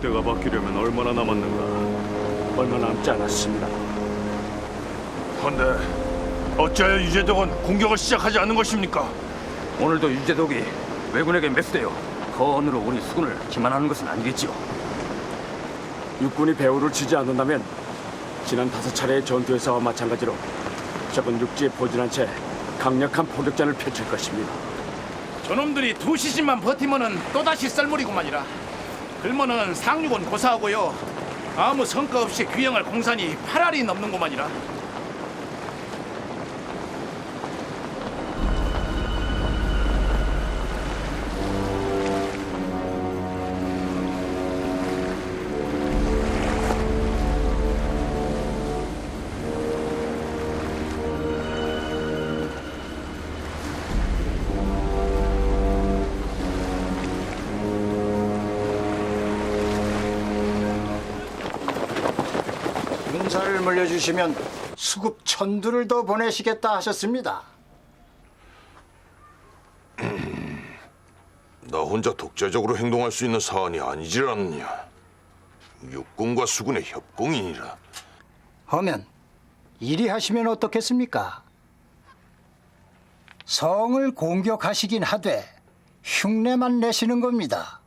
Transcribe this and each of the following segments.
물때가 바뀌려면 얼마나 남았는가? 얼마 남지 않았습니다. 헌데 어찌하여 유재덕은 공격을 시작하지 않는 것입니까? 오늘도 유재독이 왜군에게 매수되어 거언으로 우리 수군을 기만하는 것은 아니겠지요. 육군이 배후를 치지 않는다면 지난 다섯 차례의 전투에서와 마찬가지로 적은 육지에 포진한 채 강력한 포격전을 펼칠 것입니다. 저놈들이 두 시즌만 버티면은 또다시 썰물이구만이라. 글모는 상륙은 고사하고요. 아무 성과 없이 귀영할 공산이 8알이 넘는구만이라. 군사를 물려주시면 수급 천두를 더 보내시겠다 하셨습니다. 나 혼자 독자적으로 행동할 수 있는 사안이 아니질 않느냐. 육군과 수군의 협공이니라. 하면 이리 하시면 어떻겠습니까? 성을 공격하시긴 하되 흉내만 내시는 겁니다.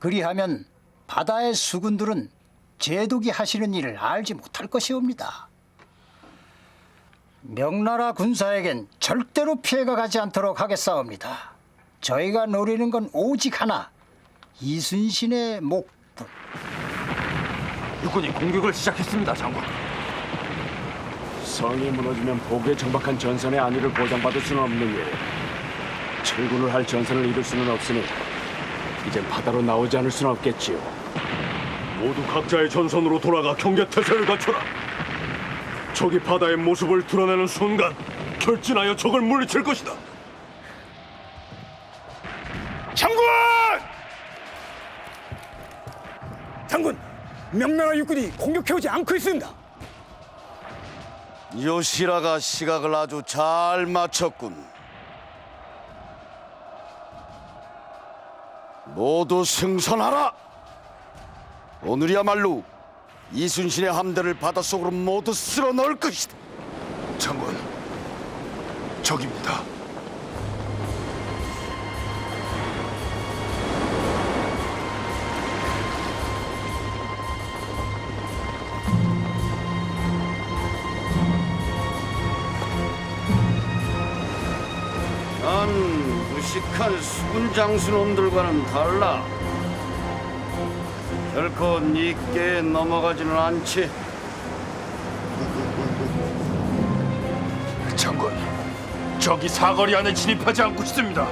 그리하면 바다의 수군들은 제독이 하시는 일을 알지 못할 것이옵니다. 명나라 군사에겐 절대로 피해가 가지 않도록 하겠사옵니다. 저희가 노리는 건 오직 하나, 이순신의 목분. 육군이 공격을 시작했습니다, 장군. 성이 무너지면 복에 정박한 전선의 안위를 보장받을 수는 없는 일. 철군을 할 전선을 이룰 수는 없으니 이젠 바다로 나오지 않을 수는 없겠지요. 모두 각자의 전선으로 돌아가 경계 태세를 갖춰라. 적이 바다의 모습을 드러내는 순간 결진하여 적을 물리칠 것이다. 장군! 장군, 명나라 육군이 공격해오지 않고 있습니다. 요시라가 시각을 아주 잘 맞췄군. 모두 승선하라. 오늘이야말로 이순신의 함대를 바닷속으로 모두 쓸어 넣을 것이다. 장군, 적입니다. 난 무식한 수군 장수놈들과는 달라. 결코 네 꾀에 넘어가지는 않지. 장군, 적이 사거리 안에 진입하지 않고 있습니다.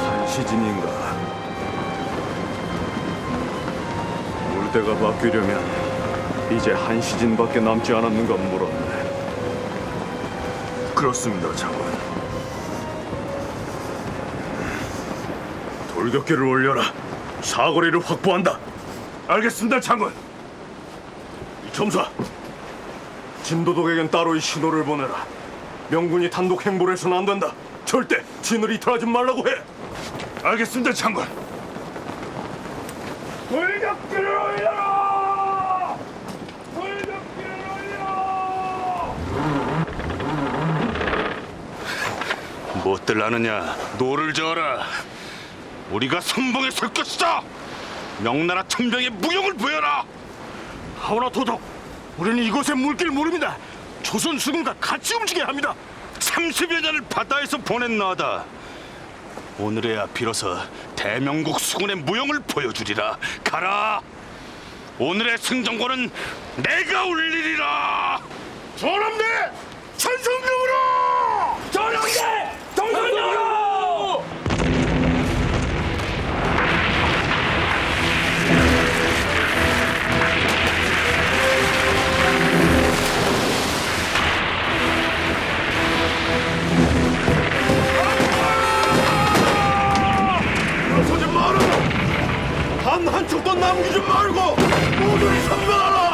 한시진인가? 때가 바뀌려면 이제 한시진밖에 남지 않았는가 물었네. 그렇습니다, 장군. 돌격기를 올려라. 사거리를 확보한다. 알겠습니다, 장군. 점사. 진도독에겐 따로의 신호를 보내라. 명군이 단독 행보를 해서는 안 된다. 절대 진을 이탈하지 말라고 해. 알겠습니다, 장군. 돌격기를 올려라! 돌격기를 올려! 무엇들 아느냐? 노를 저어라. 우리가 선봉에 설 것이다. 명나라 천병의 무용을 보여라. 하오나 도독, 우리는 이곳의 물길 모릅니다. 조선 수군과 같이 움직여야 합니다. 30여 년을 바다에서 보낸 나다. 오늘에야 비로소 대명국 수군의 무용을 보여주리라. 가라. 오늘의 승전권은 내가 울리리라. 전함대 찬성병으로! 남기지 말고 모조리 섬멸하라!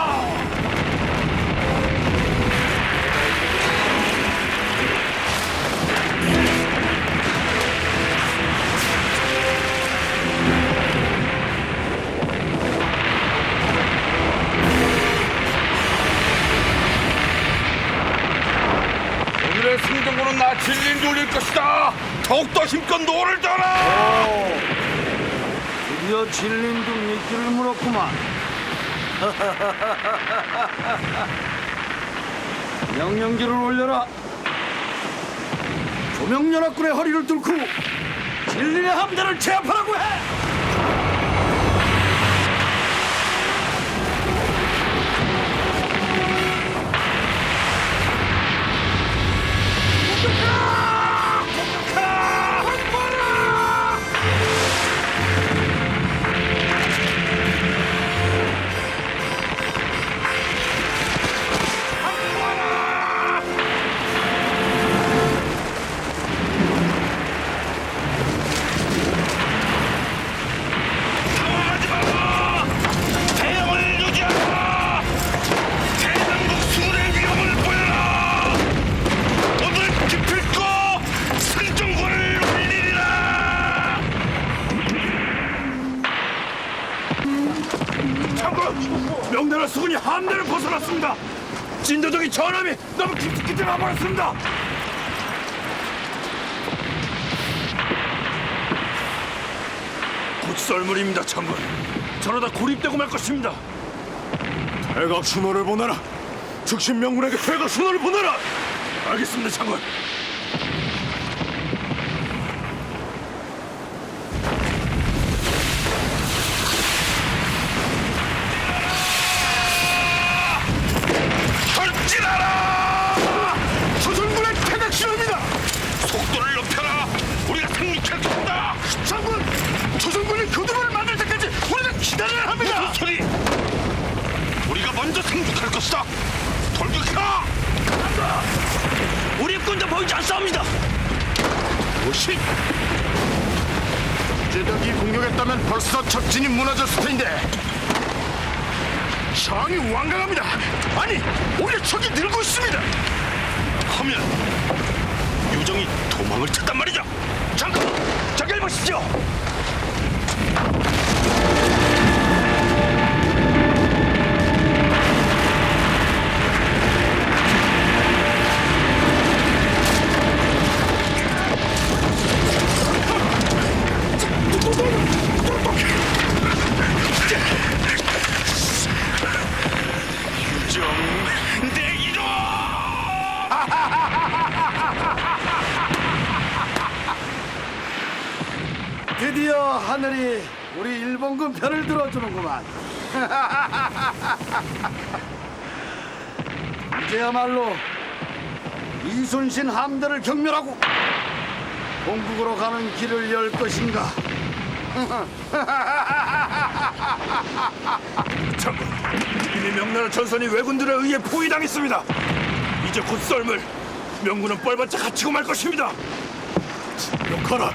오늘의 승전군은 나 진린 돌릴 것이다. 더욱더 힘껏 노를 떠라. 드디어 진린도 미끼를 물었구만. 명령기를 올려라. 조명연합군의 허리를 뚫고 진린의 함대를 제압하라고 해. 대 벗어났습니다! 진도덕이 전함이 너무 깊숙이 들어버렸습니다! 곧 썰물입니다, 장군. 저러다 고립되고 말 것입니다. 대각 신호를 보내라. 즉시 명군에게 대각 신호를 보내라. 알겠습니다, 장군. 것이다. 돌격하! 우리 군도 보이지 않사옵니다. 무엇이? 제덕이 공격했다면 벌써 적진이 무너졌을 텐데 상이 완강합니다. 아니, 우리 적이 늘고 있습니다. 하면 유정이 도망을 쳤단 말이죠. 잠깐, 저길 보시죠. 편을 들어주는구만. 이제야말로 이순신 함대를 경멸하고 본국으로 가는 길을 열 것인가? 장군, 이미 명나라 전선이 왜군들에 의해 포위당했습니다. 이제 곧 썰물, 명군은 뻘받쳐 갇히고 말 것입니다. 역하라.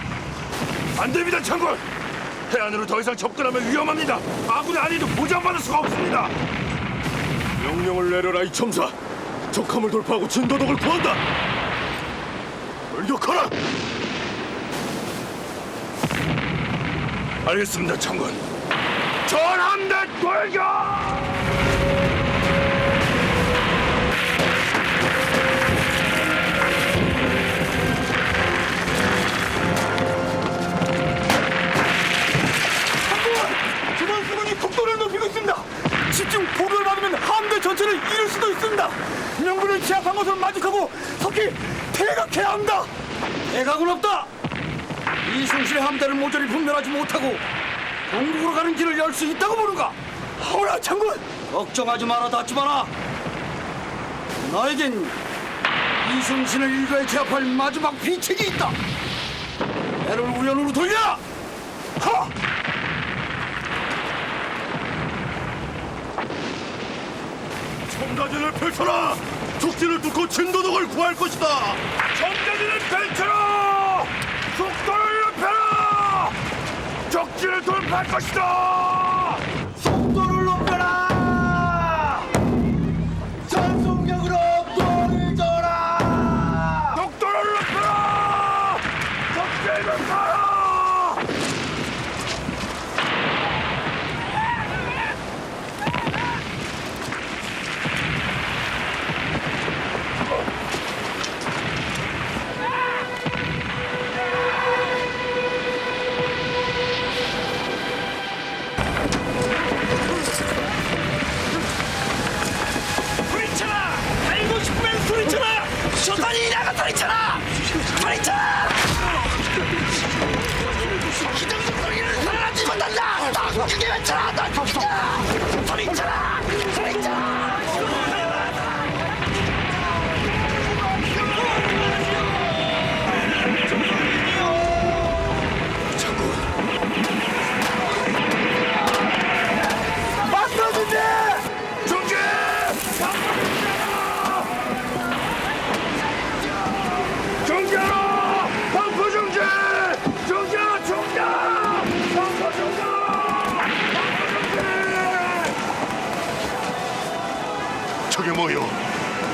안 됩니다, 장군. 해안으로 더 이상 접근하면 위험합니다. 아군의 안위도 보장받을 수가 없습니다. 명령을 내려라, 이 첨사. 적함을 돌파하고 진도덕을 구한다. 돌격하라. 알겠습니다, 장군. 전함대 돌격! 집중 보도를 받으면 함대 전체를 잃을 수도 있습니다. 명분을 제압한 것으로 만족하고 석기 퇴각해야 합니다. 대각은 없다. 이순신의 함대를 모조리 분멸하지 못하고 동국으로 가는 길을 열 수 있다고 보는가? 허라 장군! 걱정하지 마라 다치 마라. 너에겐 이순신을 일가에 제압할 마지막 비책이 있다. 배를 우연으로 돌려라. 하! 청가진을 펼쳐라! 죽지를 뚫고 진도덕을 구할 것이다! 청가진을 펼쳐라! 속도를 높여라! 적지를 돌파할 것이다.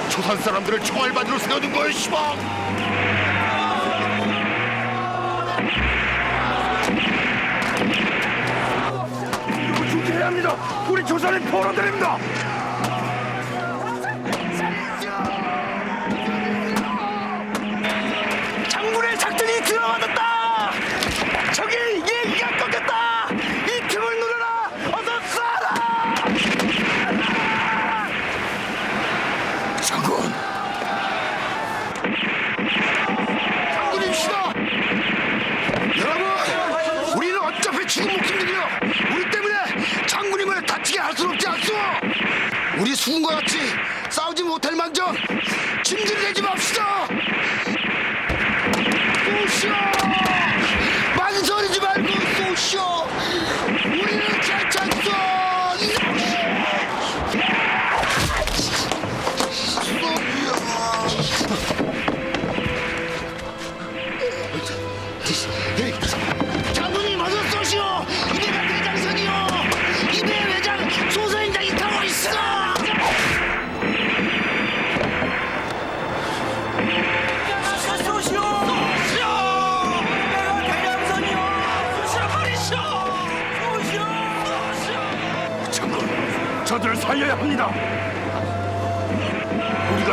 조선 사람들을 총알바지로 세워둔 거야, 시방! 이거 중지해야 합니다. 우리 조선의 포로들입니다. 장군! 장군입시다! 여러분! 우리는 어차피 죽은 목숨들이요! 우리 때문에 장군님을 다치게 할 수는 없지 않소! 우리 수군과 같이 싸우지 못할 망정 짐들 내지 맙시다! 쏘시오! 만소리지 말고 쏘시오! 우리는 괜찮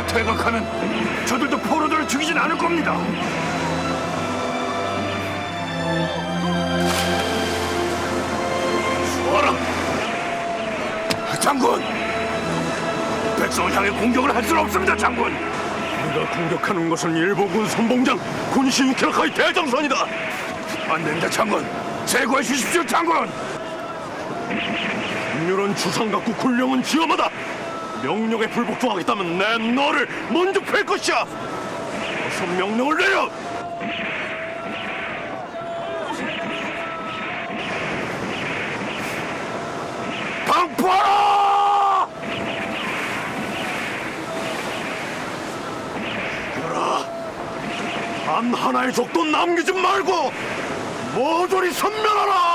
퇴각하면 저들도 포로들을 죽이진 않을 겁니다. 수아라! 장군! 백성을 향해 공격을 할 수는 없습니다, 장군! 우리가 공격하는 것은 일본군 선봉장 군신 육혈카이 대장선이다! 안 됩니다, 장군! 제거해 주십시오, 장군! 강렬한 주상 갖고 군령은 지엄하다. 명령에 불복종하겠다면 내 너를 먼저 팰 것이야. 어서 명령을 내려. 방포하라! 그라, 단 하나의 적도 남기지 말고 모조리 섬멸하라.